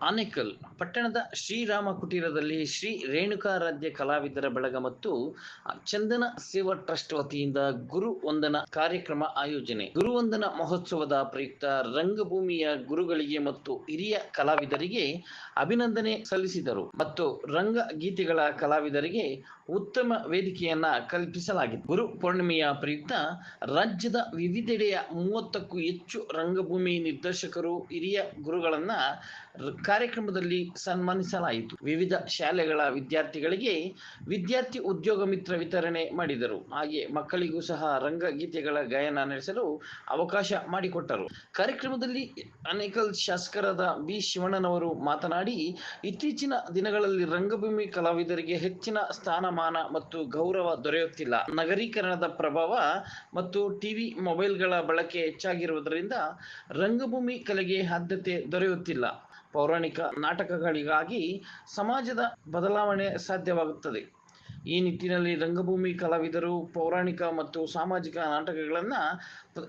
ಆನೇಕಲ್, ಪಟ್ಟಣದ ಶ್ರೀರಾಮ ಕುಟೀರದಲ್ಲಿ ಶ್ರೀ ರೇಣುಕಾರಾಧ್ಯ ಕಲಾವಿದರ ಬಳಗ ಮತ್ತು ಚಂದನ ಸೇವಾ ಟ್ರಸ್ಟ್ ವತಿಯಿಂದ ಗುರು ವಂದನ ಕಾರ್ಯಕ್ರಮ ಆಯೋಜನೆ. ಗುರುವಂದನ ಮಹೋತ್ಸವದ ಪ್ರಯುಕ್ತ ರಂಗಭೂಮಿಯ ಗುರುಗಳಿಗೆ ಮತ್ತು ಹಿರಿಯ ಕಲಾವಿದರಿಗೆ ಅಭಿನಂದನೆ ಸಲ್ಲಿಸಿದರು. ಮತ್ತು ರಂಗ ಗೀತೆಗಳ ಕಲಾವಿದರಿಗೆ ಉತ್ತಮ ವೇದಿಕೆಯನ್ನ ಕಲ್ಪಿಸಲಾಗಿದೆ. ಗುರು ಪೂರ್ಣಿಮೆಯ ಪ್ರಯುಕ್ತ ರಾಜ್ಯದ ವಿವಿಧೆಡೆಯ ಮೂವತ್ತಕ್ಕೂ ಹೆಚ್ಚು ರಂಗಭೂಮಿ ನಿರ್ದೇಶಕರು, ಹಿರಿಯ ಗುರುಗಳನ್ನ ಕಾರ್ಯಕ್ರಮದಲ್ಲಿ ಸನ್ಮಾನಿಸಲಾಯಿತು. ವಿವಿಧ ಶಾಲೆಗಳ ವಿದ್ಯಾರ್ಥಿಗಳಿಗೆ ವಿದ್ಯಾರ್ಥಿ ಉದ್ಯೋಗ ಮಿತ್ರ ವಿತರಣೆ ಮಾಡಿದರು. ಹಾಗೆ ಮಕ್ಕಳಿಗೂ ಸಹ ರಂಗಗೀತೆಗಳ ಗಾಯನ ನಡೆಸಲು ಅವಕಾಶ ಮಾಡಿಕೊಟ್ಟರು. ಕಾರ್ಯಕ್ರಮದಲ್ಲಿ ಅನೇಕಲ್ ಶಾಸಕರಾದ ಬಿ ಶಿವಣ್ಣನವರು ಮಾತನಾಡಿ, ಇತ್ತೀಚಿನ ದಿನಗಳಲ್ಲಿ ರಂಗಭೂಮಿ ಕಲಾವಿದರಿಗೆ ಹೆಚ್ಚಿನ ಸ್ಥಾನಮಾನ ಮತ್ತು ಗೌರವ ದೊರೆಯುತ್ತಿಲ್ಲ. ನಗರೀಕರಣದ ಪ್ರಭಾವ ಮತ್ತು ಟಿವಿ ಮೊಬೈಲ್ಗಳ ಬಳಕೆ ಹೆಚ್ಚಾಗಿರುವುದರಿಂದ ರಂಗಭೂಮಿ ಕಲೆಗೆ ಆದ್ಯತೆ ದೊರೆಯುತ್ತಿಲ್ಲ. ಪೌರಾಣಿಕ ನಾಟಕಗಳಿಗಾಗಿ ಸಮಾಜದ ಬದಲಾವಣೆ ಸಾಧ್ಯವಾಗುತ್ತದೆ. ಈ ನಿಟ್ಟಿನಲ್ಲಿ ರಂಗಭೂಮಿ ಕಲಾವಿದರು, ಪೌರಾಣಿಕ ಮತ್ತು ಸಾಮಾಜಿಕ ನಾಟಕಗಳನ್ನು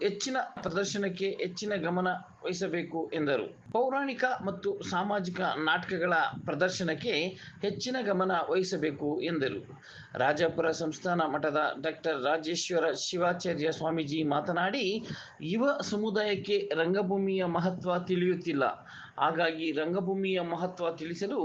ಹೆಚ್ಚಿನ ಪ್ರದರ್ಶನಕ್ಕೆ ಹೆಚ್ಚಿನ ಗಮನ ವಹಿಸಬೇಕು ಎಂದರು. ಪೌರಾಣಿಕ ಮತ್ತು ಸಾಮಾಜಿಕ ನಾಟಕಗಳ ಪ್ರದರ್ಶನಕ್ಕೆ ಹೆಚ್ಚಿನ ಗಮನ ವಹಿಸಬೇಕು ಎಂದರು. ರಾಜಾಪುರ ಸಂಸ್ಥಾನ ಮಠದ ಡಾಕ್ಟರ್ ರಾಜೇಶ್ವರ ಶಿವಾಚಾರ್ಯ ಸ್ವಾಮೀಜಿ ಮಾತನಾಡಿ, ಯುವ ಸಮುದಾಯಕ್ಕೆ ರಂಗಭೂಮಿಯ ಮಹತ್ವ ತಿಳಿಯುತ್ತಿಲ್ಲ. ಹಾಗಾಗಿ ರಂಗಭೂಮಿಯ ಮಹತ್ವ ತಿಳಿಸಲು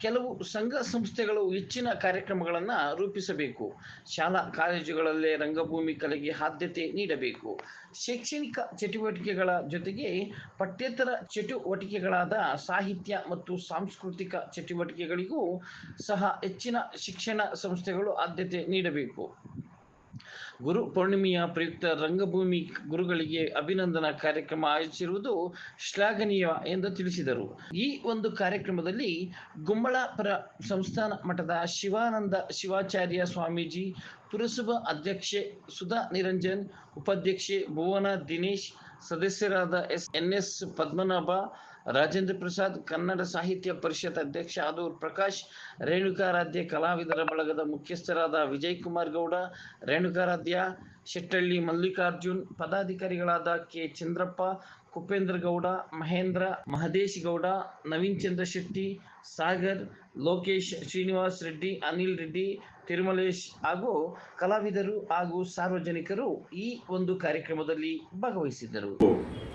ಕೆಲವು ಸಂಘ ಸಂಸ್ಥೆಗಳು ಹೆಚ್ಚಿನ ಕಾರ್ಯಕ್ರಮಗಳನ್ನು ರೂಪಿಸಬೇಕು. ಶಾಲಾ ಕಾಲೇಜುಗಳಲ್ಲೇ ರಂಗಭೂಮಿ ಕಲೆಗೆ ಆದ್ಯತೆ ನೀಡಬೇಕು. ಶೈಕ್ಷಣಿಕ ಚಟುವಟಿಕೆಗಳ ಜೊತೆಗೆ ಪಠ್ಯೇತರ ಚಟುವಟಿಕೆಗಳಾದ ಸಾಹಿತ್ಯ ಮತ್ತು ಸಾಂಸ್ಕೃತಿಕ ಚಟುವಟಿಕೆಗಳಿಗೂ ಸಹ ಹೆಚ್ಚಿನ ಶಿಕ್ಷಣ ಸಂಸ್ಥೆಗಳು ಆದ್ಯತೆ ನೀಡಬೇಕು. ಗುರು ಪೂರ್ಣಿಮೆಯ ಪ್ರಯುಕ್ತ ರಂಗಭೂಮಿ ಗುರುಗಳಿಗೆ ಅಭಿನಂದನಾ ಕಾರ್ಯಕ್ರಮ ಆಯೋಜಿಸಿರುವುದು ಶ್ಲಾಘನೀಯ ಎಂದು ತಿಳಿಸಿದರು. ಈ ಒಂದು ಕಾರ್ಯಕ್ರಮದಲ್ಲಿ ಗುಮ್ಮಳಾಪುರ ಸಂಸ್ಥಾನ ಮಠದ ಶಿವಾನಂದ ಶಿವಾಚಾರ್ಯ ಸ್ವಾಮೀಜಿ, ಪುರಸಭಾ ಅಧ್ಯಕ್ಷೆ ಸುಧಾ ನಿರಂಜನ್, ಉಪಾಧ್ಯಕ್ಷೆ ಭುವನ ದಿನೇಶ್, ಸದಸ್ಯರಾದ S N S Padmanabha Rajendra Prasad Kannada Sahitya Parishat ಅಧ್ಯಕ್ಷ ಆದೂರ್ ಪ್ರಕಾಶ್, ರೇಣುಕಾರಾಧ್ಯ ಕಲಾವಿದರ ಬಳಗದ ಮುಖ್ಯಸ್ಥರಾದ ವಿಜಯ್ ಕುಮಾರ್ ಗೌಡ, ರೇಣುಕಾರಾಧ್ಯ ಶೆಟ್ಟಳ್ಳಿ ಮಲ್ಲಿಕಾರ್ಜುನ್, ಪದಾಧಿಕಾರಿಗಳಾದ ಕೆ ಚಂದ್ರಪ್ಪ, ಕುಪೇಂದ್ರ ಗೌಡ, ಮಹೇಂದ್ರ ಮಹದೇಶ್ ಗೌಡ, ನವೀನ್ ಚಂದ್ರ ಶೆಟ್ಟಿ ಸಾಗರ್, ಲೋಕೇಶ್ ಶ್ರೀನಿವಾಸ್ ರೆಡ್ಡಿ, ಅನಿಲ್ ರೆಡ್ಡಿ ತಿರುಮಲೇಶ್ ಹಾಗೂ ಕಲಾವಿದರು ಹಾಗೂ ಸಾರ್ವಜನಿಕರು ಈ ಒಂದು ಕಾರ್ಯಕ್ರಮದಲ್ಲಿ ಭಾಗವಹಿಸಿದ್ದರು.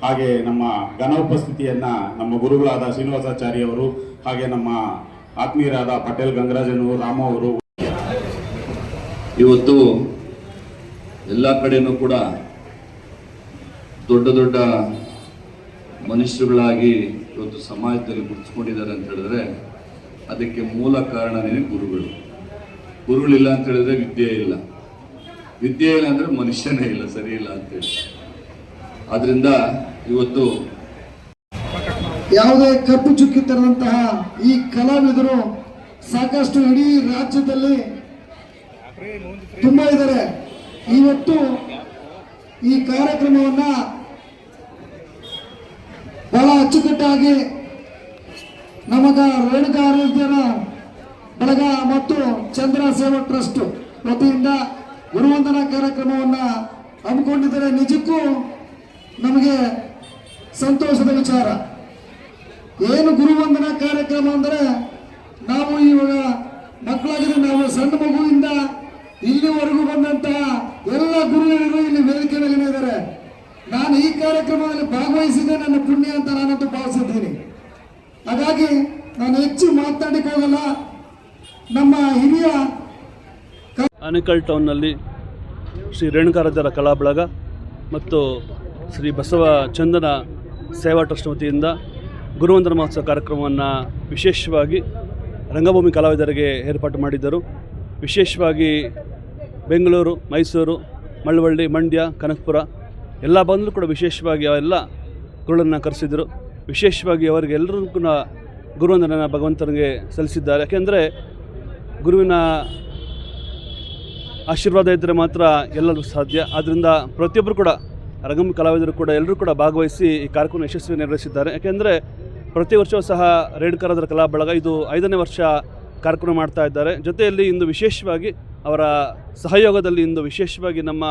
ಹಾಗೆ ನಮ್ಮ ಘನ ಉಪಸ್ಥಿತಿಯನ್ನ ನಮ್ಮ ಗುರುಗಳಾದ ಶ್ರೀನಿವಾಸಾಚಾರ್ಯ ಅವರು ಹಾಗೆ ನಮ್ಮ ಆತ್ಮೀಯರಾದ ಪಟೇಲ್ ಗಂಗರಾಜನು ರಾಮ ಅವರು ಇವತ್ತು ಎಲ್ಲ ಕಡೆಯೂ ಕೂಡ ದೊಡ್ಡ ದೊಡ್ಡ ಮನುಷ್ಯರುಗಳಾಗಿ ಇವತ್ತು ಸಮಾಜದಲ್ಲಿ ಗುರುತಿಸ್ಕೊಂಡಿದ್ದಾರೆ ಅಂತ ಹೇಳಿದ್ರೆ ಅದಕ್ಕೆ ಮೂಲ ಕಾರಣನೇ ಗುರುಗಳು. ಗುರುಗಳಿಲ್ಲ ಅಂತ ಹೇಳಿದ್ರೆ ವಿದ್ಯೆ ಇಲ್ಲ. ವಿದ್ಯೆ ಇಲ್ಲ ಅಂದರೆ ಮನುಷ್ಯನೇ ಇಲ್ಲ, ಸರಿ ಇಲ್ಲ ಅಂತೇಳಿ ಆದ್ರಿಂದ ಇವತ್ತು ಯಾವುದೇ ಕಪ್ಪು ಚುಕ್ಕಿ ತರುವಂತಹ ಈ ಕಲಾವಿದರು ಸಾಕಷ್ಟು ಇಡೀ ರಾಜ್ಯದಲ್ಲಿ ತುಂಬಾ ಇದ್ದಾರೆ. ಇವತ್ತು ಈ ಕಾರ್ಯಕ್ರಮವನ್ನ ಬಹಳ ಅಚ್ಚುಕಟ್ಟಾಗಿ ನಮಗ ರೇಣುಕಾ ಆರೋಗ್ಯರ ಬಳಗ ಮತ್ತು ಚಂದ್ರ ಸೇವಾ ಟ್ರಸ್ಟ್ ವತಿಯಿಂದ ಗುರುವಂದನಾ ಕಾರ್ಯಕ್ರಮವನ್ನು ಹಮ್ಮಿಕೊಂಡಿದ್ದರೆ. ನಿಜಕ್ಕೂ ನಮಗೆ ಸಂತೋಷದ ವಿಚಾರ. ಏನು ಗುರುವಂದನಾ ಕಾರ್ಯಕ್ರಮ ಅಂದರೆ ನಾವು ಇವಾಗ ಮಕ್ಕಳಾಗಿದ್ರೆ ನಾವು ಸಣ್ಣ ಮಗುವಿಂದ ಇಲ್ಲಿವರೆಗೂ ಬಂದಂತಹ ಎಲ್ಲ ಗುರುಗಳು ಇಲ್ಲಿ ವೇದಿಕೆ ಮೇಲೆ ಇದ್ದಾರೆ. ನಾನು ಈ ಕಾರ್ಯಕ್ರಮದಲ್ಲಿ ಭಾಗವಹಿಸಿದೆ ನನ್ನ ಪುಣ್ಯ ಅಂತ ನಾನಂತೂ ಭಾವಿಸಿದ್ದೀನಿ. ಹಾಗಾಗಿ ನಾನು ಹೆಚ್ಚು ಮಾತನಾಡಿಕ್ಕೆ ಹೋಗಲ್ಲ. ನಮ್ಮ ಹಿರಿಯ ಆನೇಕಲ್ ಟೌನ್ನಲ್ಲಿ ಶ್ರೀ ರೇಣುಕಾರಾಜರ ಕಲಾ ಬಳಗ ಮತ್ತು ಶ್ರೀ ಬಸವ ಚಂದನ ಸೇವಾ ಟ್ರಸ್ಟ್ ವತಿಯಿಂದ ಗುರುವಂದನ ಮಹೋತ್ಸವ ಕಾರ್ಯಕ್ರಮವನ್ನು ವಿಶೇಷವಾಗಿ ರಂಗಭೂಮಿ ಕಲಾವಿದರಿಗೆ ಏರ್ಪಾಟು ಮಾಡಿದ್ದರು. ವಿಶೇಷವಾಗಿ ಬೆಂಗಳೂರು, ಮೈಸೂರು ಮಳ್ಳವಳ್ಳಿ ಮಂಡ್ಯ, ಕನಕಪುರ ಎಲ್ಲ ಬಂದರೂ ಕೂಡ ವಿಶೇಷವಾಗಿ ಅವೆಲ್ಲ ಗುರುಗಳನ್ನು ಕರೆಸಿದರು. ವಿಶೇಷವಾಗಿ ಅವರಿಗೆ ಎಲ್ಲರೂ ಕೂಡ ಗುರುವಂದನ ಭಗವಂತನಿಗೆ ಸಲ್ಲಿಸಿದ್ದಾರೆ. ಯಾಕೆಂದರೆ ಗುರುವಿನ ಆಶೀರ್ವಾದ ಇದ್ದರೆ ಮಾತ್ರ ಎಲ್ಲರೂ ಸಾಧ್ಯ. ಆದ್ದರಿಂದ ಪ್ರತಿಯೊಬ್ಬರು ಕೂಡ ರಂಗಂ ಕಲಾವಿದರು ಕೂಡ, ಎಲ್ಲರೂ ಕೂಡ ಭಾಗವಹಿಸಿ ಈ ಕಾರ್ಯಕ್ರಮ ಯಶಸ್ವಿ ನಿರ್ವಹಿಸಿದ್ದಾರೆ. ಯಾಕೆಂದರೆ ಪ್ರತಿ ವರ್ಷವೂ ಸಹ ರೇಣುಕರಾದರ ಕಲಾ ಬಳಗ ಇದು ಐದನೇ ವರ್ಷ ಕಾರ್ಯಕ್ರಮ ಮಾಡ್ತಾ ಇದ್ದಾರೆ. ಜೊತೆಯಲ್ಲಿ ಇಂದು ವಿಶೇಷವಾಗಿ ಅವರ ಸಹಯೋಗದಲ್ಲಿ ಇಂದು ವಿಶೇಷವಾಗಿ ನಮ್ಮ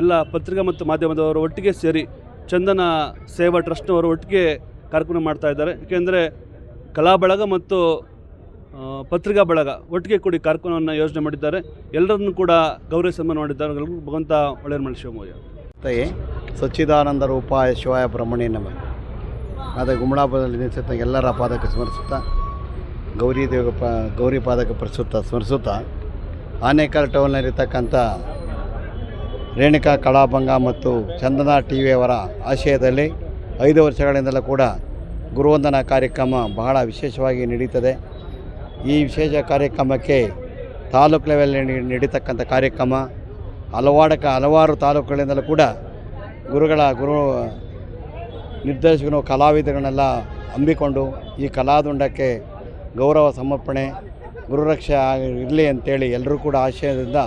ಎಲ್ಲ ಪತ್ರಿಕಾ ಮತ್ತು ಮಾಧ್ಯಮದವರು ಒಟ್ಟಿಗೆ ಸೇರಿ ಚಂದನ ಸೇವಾ ಟ್ರಸ್ಟ್ನವರು ಒಟ್ಟಿಗೆ ಕಾರ್ಯಕ್ರಮ ಮಾಡ್ತಾ ಇದ್ದಾರೆ. ಏಕೆಂದರೆ ಕಲಾ ಬಳಗ ಮತ್ತು ಪತ್ರಿಕಾ ಬಳಗ ಒಟ್ಟಿಗೆ ಕೂಡಿ ಕಾರ್ಯಕ್ರಮವನ್ನು ಯೋಜನೆ ಮಾಡಿದ್ದಾರೆ. ಎಲ್ಲರನ್ನು ಕೂಡ ಗೌರವ ಸನ್ಮಾನ ಮಾಡಿದ್ದಾರೆ. ಭಗವಂತ ಒಳ್ಳೆಯ ಮಳೆ ಶಿವಮೊಗ್ಗ. ತಾಯಿ, ಸಚ್ಚಿದಾನಂದ ರೂಪಾಯ ಶಿವಾಯ ಬ್ರಹ್ಮಣಿ ನಮ. ಅದೇ ಗುಮಳಾಪದಲ್ಲಿ ನಿಲ್ಲಿಸುತ್ತ ಎಲ್ಲರ ಪಾದಕ ಸ್ಮರಿಸುತ್ತಾ, ಗೌರಿ ದೇವ ಪ, ಗೌರಿ ಪಾದಕ ಪ್ರಸ್ತುತ ಸ್ಮರಿಸುತ್ತಾ, ಆನೇಕಲ್ ಟೌನ್ನಲ್ಲಿರ್ತಕ್ಕಂಥ ರೇಣುಕಾ ಕಲಾಭಂಗ ಮತ್ತು ಚಂದನ ಟಿ ವಿಯವರ ಆಶಯದಲ್ಲಿ ಐದು ವರ್ಷಗಳಿಂದಲೂ ಕೂಡ ಗುರುವಂದನಾ ಕಾರ್ಯಕ್ರಮ ಬಹಳ ವಿಶೇಷವಾಗಿ ನಡೀತದೆ ಈ ವಿಶೇಷ ಕಾರ್ಯಕ್ರಮಕ್ಕೆ ತಾಲೂಕು ಲೆವೆಲ್ ನಡೀತಕ್ಕಂಥ ಕಾರ್ಯಕ್ರಮ ಹಲವಾಡಕ ಹಲವಾರು ತಾಲೂಕುಗಳಿಂದಲೂ ಕೂಡ ಗುರುಗಳ ಗುರು ನಿರ್ದೇಶಕರು, ಕಲಾವಿದರನ್ನೆಲ್ಲ ಹಮ್ಮಿಕೊಂಡು ಈ ಕಲಾದುಂಡಕ್ಕೆ ಗೌರವ ಸಮರ್ಪಣೆ ಗುರುರಕ್ಷೆ ಇರಲಿ ಅಂತೇಳಿ ಎಲ್ಲರೂ ಕೂಡ ಆಶಯದಿಂದ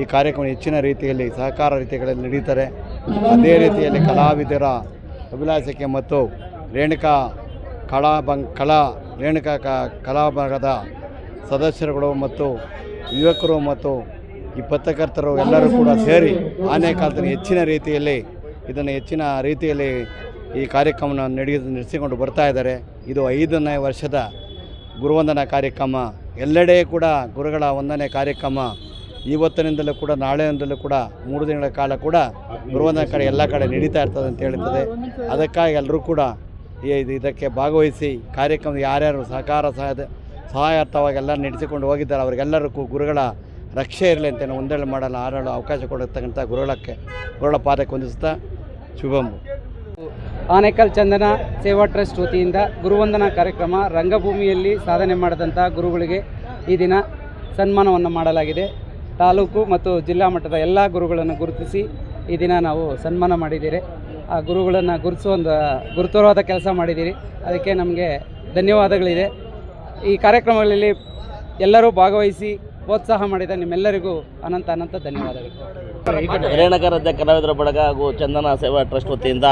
ಈ ಕಾರ್ಯಕ್ರಮ ಹೆಚ್ಚಿನ ರೀತಿಯಲ್ಲಿ, ಸಹಕಾರ ರೀತಿಗಳಲ್ಲಿ ನಡೀತಾರೆ ಅದೇ ರೀತಿಯಲ್ಲಿ ಕಲಾವಿದರ ಅಭಿಲಾಷಕ್ಕೆ ಮತ್ತು ರೇಣುಕಾ ಕಲಾ ಬಂಗ್ ಕಲಾ ರೇಣುಕಾ ಕಲಾಭಾಗದ ಸದಸ್ಯರುಗಳು ಮತ್ತು ಯುವಕರು ಮತ್ತು ಈ ಪತ್ರಕರ್ತರು ಎಲ್ಲರೂ ಕೂಡ ಸೇರಿ ಆನೆಕಾಲದಲ್ಲಿ ಹೆಚ್ಚಿನ ರೀತಿಯಲ್ಲಿ, ಇದನ್ನು ಹೆಚ್ಚಿನ ರೀತಿಯಲ್ಲಿ ಈ ಕಾರ್ಯಕ್ರಮವನ್ನು ನಡೆಯ ನಡೆಸಿಕೊಂಡು ಬರ್ತಾ ಇದ್ದಾರೆ. ಇದು ಐದನೇ ವರ್ಷದ ಗುರುವಂದನಾ ಕಾರ್ಯಕ್ರಮ. ಎಲ್ಲೆಡೆ ಕೂಡ ಗುರುಗಳ ವಂದನೆ ಕಾರ್ಯಕ್ರಮ. ಇವತ್ತಿನಿಂದಲೂ ಕೂಡ, ನಾಳೆಯಿಂದಲೂ ಕೂಡ, ಮೂರು ದಿನಗಳ ಕಾಲ ಕೂಡ ಗುರುವಂದನ ಕಡೆ ಎಲ್ಲ ಕಡೆ ನಡೀತಾ ಇರ್ತದೆ ಅಂತ ಹೇಳ್ತದೆ ಅದಕ್ಕಾಗಿ ಎಲ್ಲರೂ ಕೂಡ ಇದಕ್ಕೆ ಭಾಗವಹಿಸಿ ಕಾರ್ಯಕ್ರಮ ಯಾರ್ಯಾರು ಸಹಕಾರ ಸಹಾಯ ಸಹಾಯಾರ್ಥವಾಗಿ ಎಲ್ಲ ನಡೆಸಿಕೊಂಡು ಹೋಗಿದ್ದಾರೆ. ಅವರಿಗೆಲ್ಲರಿಗೂ ಗುರುಗಳ ರಕ್ಷೆ ಇರಲಿ ಅಂತ ನಾವು ಒಂದೇಳು ಮಾಡಲು ಆಡಲು ಅವಕಾಶ ಕೊಡತಕ್ಕಂಥ ಗುರುಗಳಕ್ಕೆ ಗುರುಗಳ ಪಾದಕ್ಕೆ ಹೊಂದಿಸ್ತಾ ಶುಭಂಬು ಆನೇಕಲ್ ಚಂದನ ಸೇವಾ ಟ್ರಸ್ಟ್ ವತಿಯಿಂದ ಗುರುವಂದನಾ ಕಾರ್ಯಕ್ರಮ ರಂಗಭೂಮಿಯಲ್ಲಿ ಸಾಧನೆ ಮಾಡಿದಂಥ ಗುರುಗಳಿಗೆ ಈ ದಿನ ಸನ್ಮಾನವನ್ನು ಮಾಡಲಾಗಿದೆ. ತಾಲೂಕು ಮತ್ತು ಜಿಲ್ಲಾ ಮಟ್ಟದ ಎಲ್ಲ ಗುರುಗಳನ್ನು ಗುರುತಿಸಿ ಈ ದಿನ ನಾವು ಸನ್ಮಾನ ಮಾಡಿದ್ದೀರಿ ಆ ಗುರುಗಳನ್ನು ಗುರುತಿಸೋ ಒಂದು ಗುರುತರವಾದ ಕೆಲಸ ಮಾಡಿದ್ದೀರಿ. ಅದಕ್ಕೆ ನಮಗೆ ಧನ್ಯವಾದಗಳಿದೆ. ಈ ಕಾರ್ಯಕ್ರಮಗಳಲ್ಲಿ ಎಲ್ಲರೂ ಭಾಗವಹಿಸಿ ಪ್ರೋತ್ಸಾಹ ಮಾಡಿದ ನಿಮ್ಮೆಲ್ಲರಿಗೂ ಅನಂತ ಅನಂತ ಧನ್ಯವಾದಗಳು. ರೇಣಕರದ್ಯ ಕಲಾವಿದರ ಬಳಗ ಹಾಗೂ ಚಂದನ ಸೇವಾ ಟ್ರಸ್ಟ್ ವತಿಯಿಂದ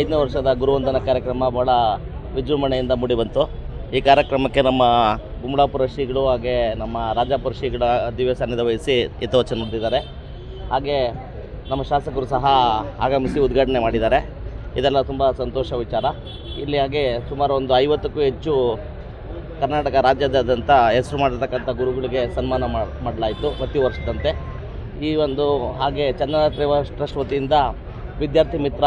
ಐದನೇ ವರ್ಷದ ಗುರುವಂದನ ಕಾರ್ಯಕ್ರಮ ಭಾಳ ವಿಜೃಂಭಣೆಯಿಂದ ಮೂಡಿಬಂತು ಈ ಕಾರ್ಯಕ್ರಮಕ್ಕೆ ನಮ್ಮ ಗುಮ್ಡಾಪುರ ಶ್ರೀಗಳು ಹಾಗೆ ನಮ್ಮ ರಾಜಾಪುರ ಶ್ರೀಗಳ ದಿವ್ಯ ಸಾನ್ನಿಧ್ಯ ವಹಿಸಿ ಹಿತವಚನ ಹಾಗೆ ನಮ್ಮ ಶಾಸಕರು ಸಹ ಆಗಮಿಸಿ ಉದ್ಘಾಟನೆ ಮಾಡಿದ್ದಾರೆ. ಇದೆಲ್ಲ ತುಂಬ ಸಂತೋಷ ವಿಚಾರ. ಇಲ್ಲಿ ಹಾಗೆ ಸುಮಾರು ಒಂದು ಐವತ್ತಕ್ಕೂ ಹೆಚ್ಚು ಕರ್ನಾಟಕ ರಾಜ್ಯದಾದ್ಯಂತ ಹೆಸರು ಮಾಡಿರ್ತಕ್ಕಂಥ ಗುರುಗಳಿಗೆ ಸನ್ಮಾನ ಮಾಡಲಾಯಿತು ಪ್ರತಿ ವರ್ಷದಂತೆ. ಈ ಒಂದು ಹಾಗೆ ಚಂದನ ಟ್ರಸ್ಟ್ ವತಿಯಿಂದ ವಿದ್ಯಾರ್ಥಿ ಮಿತ್ರ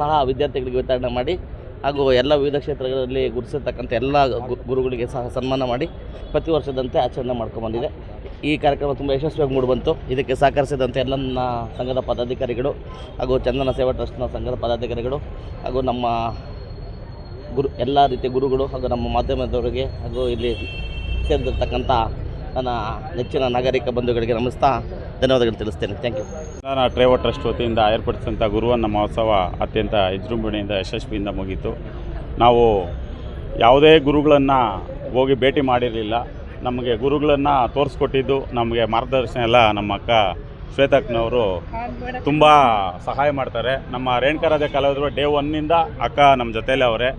ಸಹ ವಿದ್ಯಾರ್ಥಿಗಳಿಗೆ ವಿತರಣೆ ಮಾಡಿ ಹಾಗೂ ಎಲ್ಲ ವಿವಿಧ ಕ್ಷೇತ್ರಗಳಲ್ಲಿ ಗುರುತಿಸಿರ್ತಕ್ಕಂಥ ಎಲ್ಲ ಗುರುಗಳಿಗೆ ಸಹ ಸನ್ಮಾನ ಮಾಡಿ ಪ್ರತಿ ವರ್ಷದಂತೆ ಆಚರಣೆ ಮಾಡ್ಕೊಂಡ್ಬಂದಿದೆ ಈ ಕಾರ್ಯಕ್ರಮ ತುಂಬ ಯಶಸ್ವಿಯಾಗಿ ಮೂಡಿಬಂತು ಇದಕ್ಕೆ ಸಹಕರಿಸಿದಂಥ ಎಲ್ಲ ಸಂಘದ ಪದಾಧಿಕಾರಿಗಳು ಹಾಗೂ ಚಂದನ ಸೇವಾ ಟ್ರಸ್ಟ್ನ ಸಂಘದ ಪದಾಧಿಕಾರಿಗಳು ಹಾಗೂ ನಮ್ಮ ಗುರು, ಎಲ್ಲ ರೀತಿಯ ಗುರುಗಳು ಹಾಗೂ ನಮ್ಮ ಮಾಧ್ಯಮದವರಿಗೆ ಹಾಗೂ ಇಲ್ಲಿ ಸೇರಿದಿರ್ತಕ್ಕಂಥ ನನ್ನ ನೆಚ್ಚಿನ ನಾಗರಿಕ ಬಂಧುಗಳಿಗೆ ನಮಿಸ್ತಾ ಧನ್ಯವಾದಗಳು ತಿಳಿಸ್ತೇನೆ. ಥ್ಯಾಂಕ್ ಯು ನಾನು ಟ್ರೇವರ್ ಟ್ರಸ್ಟ್ ವತಿಯಿಂದ ಏರ್ಪಡಿಸಿದಂಥ ಗುರುವನ್ನ ಮಹೋತ್ಸವ ಅತ್ಯಂತ ವಿಜೃಂಭಣೆಯಿಂದ ಯಶಸ್ವಿಯಿಂದ ಮುಗೀತು. ನಾವು ಯಾವುದೇ ಗುರುಗಳನ್ನು ಹೋಗಿ ಭೇಟಿ ಮಾಡಿರಲಿಲ್ಲ. ನಮಗೆ ಗುರುಗಳನ್ನು ತೋರಿಸ್ಕೊಟ್ಟಿದ್ದು ನಮಗೆ ಮಾರ್ಗದರ್ಶನ ಎಲ್ಲ ನಮ್ಮ ಅಕ್ಕ ಶ್ವೇತಕ್ಕನವರು ತುಂಬ ಸಹಾಯ ಮಾಡ್ತಾರೆ. ನಮ್ಮ ರೇಣುಕರಾದೆ ಕಲಾವಿದರು ಡೇ ಒನ್ನಿಂದ ಅಕ್ಕ ನಮ್ಮ ಜೊತೆಯಲ್ಲೇ ಅವರೇ.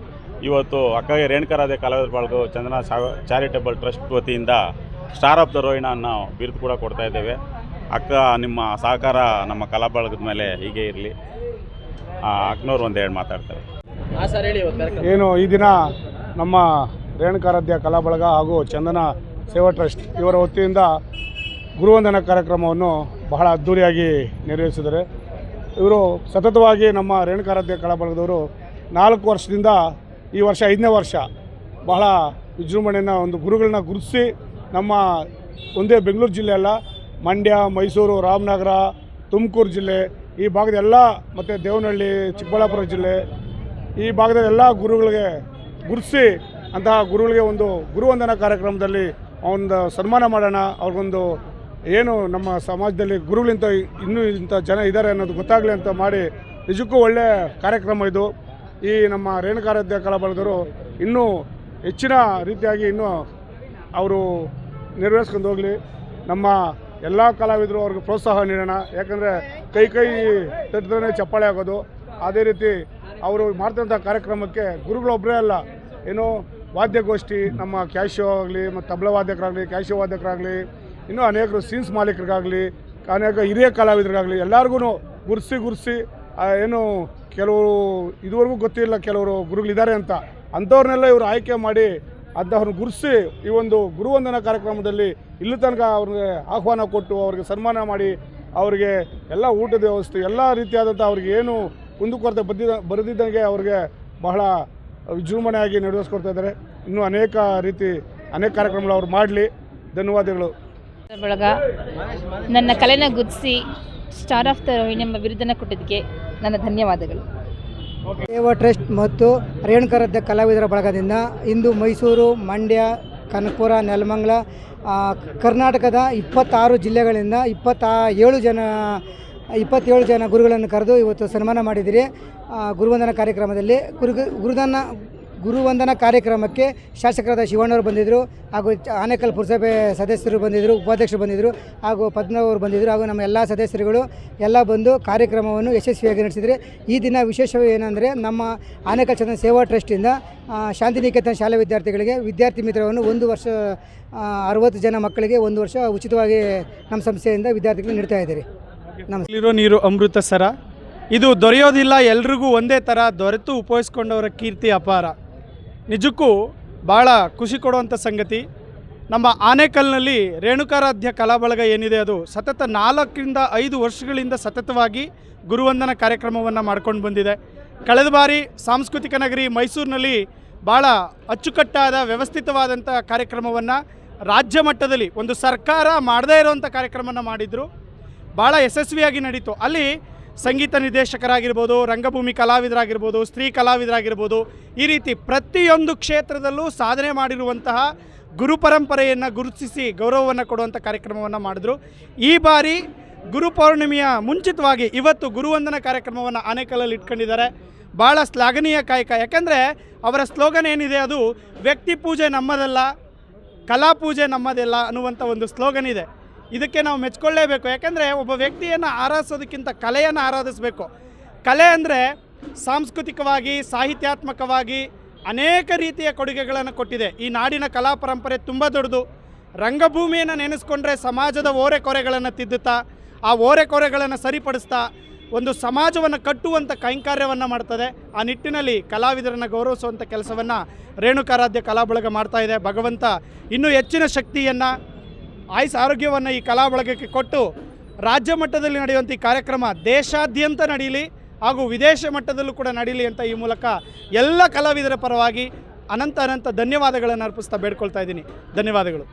ಇವತ್ತು ಅಕ್ಕಗೆ ರೇಣುಕರಾಜ ಕಲಾವಿದರು ಬಳಗು ಚಂದನ ಚಾರಿಟೇಬಲ್ ಟ್ರಸ್ಟ್ ವತಿಯಿಂದ ಸ್ಟಾರ್ ಆಫ್ ದ ರೋಹಿಣ ಬಿರುದು ಕೂಡ ಕೊಡ್ತಾ ಇದ್ದೇವೆ. ಅಕ್ಕ ನಿಮ್ಮ ಸಹಕಾರ ನಮ್ಮ ಕಲಾ ಬಳಗದ ಮೇಲೆ ಹೀಗೆ ಇರಲಿ. ಅಕ್ಕನವ್ರು ಹೇಳಿ ಮಾತಾಡ್ತಾರೆ. ಏನು ಈ ದಿನ ನಮ್ಮ ರೇಣುಕಾರಾಧ್ಯ ಕಲಾ ಬಳಗ ಹಾಗೂ ಚಂದನ ಸೇವಾ ಟ್ರಸ್ಟ್ ಇವರ ವತಿಯಿಂದ ಗುರುವಂದನ ಕಾರ್ಯಕ್ರಮವನ್ನು ಬಹಳ ಅದ್ಧೂರಿಯಾಗಿ ನೆರವೇರಿಸಿದ್ದಾರೆ. ಇವರು ಸತತವಾಗಿ ನಮ್ಮ ರೇಣುಕಾರಾಧ್ಯ ಕಲಾ ಬಳಗದವರು ನಾಲ್ಕು ವರ್ಷದಿಂದ ಈ ವರ್ಷ ಐದನೇ ವರ್ಷ ಬಹಳ ವಿಜೃಂಭಣೆಯನ್ನು ಒಂದು ಗುರುಗಳನ್ನ ಗುರುತಿಸಿ ನಮ್ಮ ಒಂದೇ ಬೆಂಗಳೂರು ಜಿಲ್ಲೆ ಅಲ್ಲ ಮಂಡ್ಯ, ಮೈಸೂರು, ರಾಮನಗರ, ತುಮಕೂರು ಜಿಲ್ಲೆ, ಈ ಭಾಗದ ಎಲ್ಲ ಮತ್ತು ದೇವನಹಳ್ಳಿ, ಚಿಕ್ಕಬಳ್ಳಾಪುರ ಜಿಲ್ಲೆ, ಈ ಭಾಗದ ಎಲ್ಲ ಗುರುಗಳಿಗೆ ಗುರುಸಿ ಅಂತಹ ಗುರುಗಳಿಗೆ ಒಂದು ಗುರುವಂದನಾ ಕಾರ್ಯಕ್ರಮದಲ್ಲಿ ಅವನ ಸನ್ಮಾನ ಮಾಡೋಣ. ಅವ್ರಿಗೊಂದು ಏನು ನಮ್ಮ ಸಮಾಜದಲ್ಲಿ ಗುರುಗಳಿಂತ ಇನ್ನೂ ಇಂಥ ಜನ ಇದ್ದಾರೆ ಅನ್ನೋದು ಗೊತ್ತಾಗಲಿ ಅಂತ ಮಾಡಿ ನಿಜಕ್ಕೂ ಒಳ್ಳೆಯ ಕಾರ್ಯಕ್ರಮ ಇದು. ಈ ನಮ್ಮ ರೇಣುಕಾರಾಧ್ಯ ಕಲಾಬಳಗರು ಇನ್ನೂ ಹೆಚ್ಚಿನ ರೀತಿಯಾಗಿ ಇನ್ನೂ ಅವರು ನೆರವೇರಿಸ್ಕೊಂಡು ಹೋಗಲಿ. ನಮ್ಮ ಎಲ್ಲ ಕಲಾವಿದರು ಅವ್ರಿಗೆ ಪ್ರೋತ್ಸಾಹ ನೀಡೋಣ. ಯಾಕಂದರೆ ಕೈ ಕೈ ತಟ್ಟಿದ್ರೆ ಚಪ್ಪಾಳೆ ಆಗೋದು. ಅದೇ ರೀತಿ ಅವರು ಮಾಡ್ತಂಥ ಕಾರ್ಯಕ್ರಮಕ್ಕೆ ಗುರುಗಳೊಬ್ಬರೇ ಅಲ್ಲ. ಏನು ವಾದ್ಯಗೋಷ್ಠಿ, ನಮ್ಮ ಕ್ಯಾಶೋ ಆಗಲಿ, ಮತ್ತು ತಬಲ ವಾದ್ಯಕರಾಗಲಿ, ಕ್ಯಾಶೋ ವಾದ್ಯಕರಾಗಲಿ, ಇನ್ನೂ ಅನೇಕರು ಸೀನ್ಸ್ ಮಾಲೀಕರಿಗಾಗಲಿ, ಅನೇಕ ಹಿರಿಯ ಕಲಾವಿದರಿಗಾಗಲಿ ಎಲ್ಲರಿಗೂ ಗುರ್ಸಿ ಗುರ್ಸಿ ಏನು ಕೆಲವರು ಇದುವರೆಗೂ ಗೊತ್ತಿಲ್ಲ ಕೆಲವರು ಗುರುಗಳಿದ್ದಾರೆ ಅಂತ. ಅಂಥವ್ರನ್ನೆಲ್ಲ ಇವರು ಆಯ್ಕೆ ಮಾಡಿ ಅಂಥವ್ರನ್ನ ಗುರುಸಿ ಈ ಒಂದು ಗುರುವಂದನ ಕಾರ್ಯಕ್ರಮದಲ್ಲಿ ಇಲ್ಲಿ ತನಕ ಅವ್ರಿಗೆ ಆಹ್ವಾನ ಕೊಟ್ಟು ಅವ್ರಿಗೆ ಸನ್ಮಾನ ಮಾಡಿ ಅವರಿಗೆ ಎಲ್ಲ ಊಟದ ವ್ಯವಸ್ಥೆ, ಎಲ್ಲ ರೀತಿಯಾದಂಥ ಅವ್ರಿಗೆ ಏನು ಕುಂದುಕೊರತೆ ಬದ್ದಿದ, ಬರೆದಿದ್ದಂಗೆ ಅವ್ರಿಗೆ ಬಹಳ ವಿಜೃಂಭಣೆಯಾಗಿ ನೆರವೇರಿಸ್ಕೊಡ್ತಾ ಇದ್ದಾರೆ. ಇನ್ನೂ ಅನೇಕ ರೀತಿ, ಅನೇಕ ಕಾರ್ಯಕ್ರಮಗಳು ಅವ್ರು ಮಾಡಲಿ. ಧನ್ಯವಾದಗಳು. ಬಳಗ, ನನ್ನ ಕಲೆನ ಗುರುತಿಸಿ ಸ್ಟಾರ್ ಆಫ್ ದ ರೋಹಿಣಿ ಎಂಬ ಬಿರುದನ್ನು ಕೊಟ್ಟಿದ್ದಕ್ಕೆ ನನ್ನ ಧನ್ಯವಾದಗಳು. ಸೇವಾ ಟ್ರಸ್ಟ್ ಮತ್ತು ರೇಣುಕರದ್ದ ಕಲಾವಿದರ ಬಳಗದಿಂದ ಇಂದು ಮೈಸೂರು, ಮಂಡ್ಯ, ಕನಕಪುರ, ನೆಲಮಂಗಲ ಕರ್ನಾಟಕದ ಇಪ್ಪತ್ತಾರು ಜಿಲ್ಲೆಗಳಿಂದ ಇಪ್ಪತ್ತಾ ಏಳು ಜನ, ಇಪ್ಪತ್ತೇಳು ಜನ ಗುರುಗಳನ್ನು ಕರೆದು ಇವತ್ತು ಸನ್ಮಾನ ಮಾಡಿದಿರಿ ಗುರುವಂದನ ಕಾರ್ಯಕ್ರಮದಲ್ಲಿ ಗುರು ಗುರುದನ್ನ ಗುರುವಂದನ ಕಾರ್ಯಕ್ರಮಕ್ಕೆ ಶಾಸಕರಾದ ಶಿವಣ್ಣವರು ಬಂದಿದ್ದರು ಹಾಗೂ ಆನೇಕಲ್ ಪುರಸಭೆ ಸದಸ್ಯರು ಬಂದಿದ್ದರು ಉಪಾಧ್ಯಕ್ಷರು ಬಂದಿದ್ದರು ಹಾಗೂ ಪದ್ಮವರು ಬಂದಿದ್ದರು ಹಾಗೂ ನಮ್ಮ ಎಲ್ಲ ಸದಸ್ಯರುಗಳು ಎಲ್ಲ ಬಂದು ಕಾರ್ಯಕ್ರಮವನ್ನು ಯಶಸ್ವಿಯಾಗಿ ನಡೆಸಿದರೆ ಈ ದಿನ ವಿಶೇಷವೇ ಏನಂದರೆ ನಮ್ಮ ಆನೇಕಲ್ ಚಂದನ ಸೇವಾ ಟ್ರಸ್ಟಿಂದ ಶಾಂತಿನಿಕೇತನ ಶಾಲಾ ವಿದ್ಯಾರ್ಥಿಗಳಿಗೆ ವಿದ್ಯಾರ್ಥಿ ಮಿತ್ರವನ್ನು ಒಂದು ವರ್ಷ ಅರವತ್ತು ಜನ ಮಕ್ಕಳಿಗೆ ಒಂದು ವರ್ಷ ಉಚಿತವಾಗಿ ನಮ್ಮ ಸಂಸ್ಥೆಯಿಂದ ವಿದ್ಯಾರ್ಥಿಗಳು ನೀಡ್ತಾ ಇದ್ದೀರಿ. ನಮ್ಮಲ್ಲಿರೋ ನೀರು ಅಮೃತ ಸರ. ಇದು ದೊರೆಯೋದಿಲ್ಲ, ಎಲ್ರಿಗೂ ಒಂದೇ ಥರ ದೊರೆತು ಉಪಯೋಗಿಸ್ಕೊಂಡವರ ಕೀರ್ತಿ ಅಪಾರ. ನಿಜಕ್ಕೂ ಭಾಳ ಖುಷಿ ಕೊಡುವಂಥ ಸಂಗತಿ. ನಮ್ಮ ಆನೇಕಲ್ನಲ್ಲಿ ರೇಣುಕಾರಾಧ್ಯ ಕಲಾಬಳಗ ಏನಿದೆ ಅದು ಸತತ ನಾಲ್ಕರಿಂದ ಐದು ವರ್ಷಗಳಿಂದ ಸತತವಾಗಿ ಗುರುವಂದನ ಕಾರ್ಯಕ್ರಮವನ್ನು ಮಾಡ್ಕೊಂಡು ಬಂದಿದೆ. ಕಳೆದ ಬಾರಿ ಸಾಂಸ್ಕೃತಿಕ ನಗರಿ ಮೈಸೂರಿನಲ್ಲಿ ಭಾಳ ಅಚ್ಚುಕಟ್ಟಾದ ವ್ಯವಸ್ಥಿತವಾದಂಥ ಕಾರ್ಯಕ್ರಮವನ್ನು ರಾಜ್ಯ ಮಟ್ಟದಲ್ಲಿ ಒಂದು ಸರ್ಕಾರ ಮಾಡದೇ ಇರೋವಂಥ ಕಾರ್ಯಕ್ರಮವನ್ನು ಮಾಡಿದರು. ಭಾಳ ಯಶಸ್ವಿಯಾಗಿ ನಡೀತು. ಅಲ್ಲಿ ಸಂಗೀತ ನಿರ್ದೇಶಕರಾಗಿರ್ಬೋದು, ರಂಗಭೂಮಿ ಕಲಾವಿದರಾಗಿರ್ಬೋದು, ಸ್ತ್ರೀ ಕಲಾವಿದರಾಗಿರ್ಬೋದು, ಈ ರೀತಿ ಪ್ರತಿಯೊಂದು ಕ್ಷೇತ್ರದಲ್ಲೂ ಸಾಧನೆ ಮಾಡಿರುವಂತಹ ಗುರು ಪರಂಪರೆಯನ್ನು ಗುರುತಿಸಿ ಗೌರವವನ್ನು ಕೊಡುವಂಥ ಕಾರ್ಯಕ್ರಮವನ್ನು ಮಾಡಿದ್ರು. ಈ ಬಾರಿ ಗುರು ಪೌರ್ಣಿಮೆಯ ಮುಂಚಿತವಾಗಿ ಇವತ್ತು ಗುರುವಂದನ ಕಾರ್ಯಕ್ರಮವನ್ನು ಆನೇಕಲ್ಲಲ್ಲಿ ಇಟ್ಕೊಂಡಿದ್ದಾರೆ. ಭಾಳ ಶ್ಲಾಘನೀಯ ಕಾಯಕ. ಯಾಕಂದರೆ ಅವರ ಸ್ಲೋಗನ್ ಏನಿದೆ ಅದು, ವ್ಯಕ್ತಿ ಪೂಜೆ ನಮ್ಮದಲ್ಲ, ಕಲಾ ಪೂಜೆ ನಮ್ಮದೆಲ್ಲ ಅನ್ನುವಂಥ ಒಂದು ಸ್ಲೋಗನ್ ಇದೆ. ಇದಕ್ಕೆ ನಾವು ಮೆಚ್ಕೊಳ್ಳೇಬೇಕು. ಯಾಕೆಂದರೆ ಒಬ್ಬ ವ್ಯಕ್ತಿಯನ್ನು ಆರಾಧಿಸೋದಕ್ಕಿಂತ ಕಲೆಯನ್ನು ಆರಾಧಿಸಬೇಕು. ಕಲೆ ಅಂದರೆ ಸಾಂಸ್ಕೃತಿಕವಾಗಿ, ಸಾಹಿತ್ಯಾತ್ಮಕವಾಗಿ ಅನೇಕ ರೀತಿಯ ಕೊಡುಗೆಗಳನ್ನು ಕೊಟ್ಟಿದೆ. ಈ ನಾಡಿನ ಕಲಾ ಪರಂಪರೆ ತುಂಬ ದೊಡ್ಡದು. ರಂಗಭೂಮಿಯನ್ನು ನೆನೆಸ್ಕೊಂಡ್ರೆ ಸಮಾಜದ ಓರೆ ಕೊರೆಗಳನ್ನು ತಿದ್ದುತ್ತಾ, ಆ ಓರೆ ಕೊರೆಗಳನ್ನು ಸರಿಪಡಿಸ್ತಾ, ಒಂದು ಸಮಾಜವನ್ನು ಕಟ್ಟುವಂಥ ಕೈಂಕಾರ್ಯವನ್ನು ಮಾಡ್ತದೆ. ಆ ನಿಟ್ಟಿನಲ್ಲಿ ಕಲಾವಿದರನ್ನು ಗೌರವಿಸುವಂಥ ಕೆಲಸವನ್ನು ರೇಣುಕಾರಾಧ್ಯ ಕಲಾ ಬಳಗ ಮಾಡ್ತಾ ಇದೆ. ಭಗವಂತ ಇನ್ನೂ ಹೆಚ್ಚಿನ ಶಕ್ತಿಯನ್ನು ಆಯುಸ್ ಆರೋಗ್ಯವನ್ನು ಈ ಕಲಾ ಬಳಗಕ್ಕೆ ಕೊಟ್ಟು ರಾಜ್ಯ ಮಟ್ಟದಲ್ಲಿ ನಡೆಯುವಂಥ ಈ ಕಾರ್ಯಕ್ರಮ ದೇಶಾದ್ಯಂತ ನಡೀಲಿ ಹಾಗೂ ವಿದೇಶ ಮಟ್ಟದಲ್ಲೂ ಕೂಡ ನಡೀಲಿ ಅಂತ ಈ ಮೂಲಕ ಎಲ್ಲ ಕಲಾವಿದರ ಪರವಾಗಿ ಅನಂತ ಅನಂತ ಧನ್ಯವಾದಗಳನ್ನು ಅರ್ಪಿಸ್ತಾ ಬೇಡ್ಕೊಳ್ತಾ ಇದ್ದೀನಿ. ಧನ್ಯವಾದಗಳು.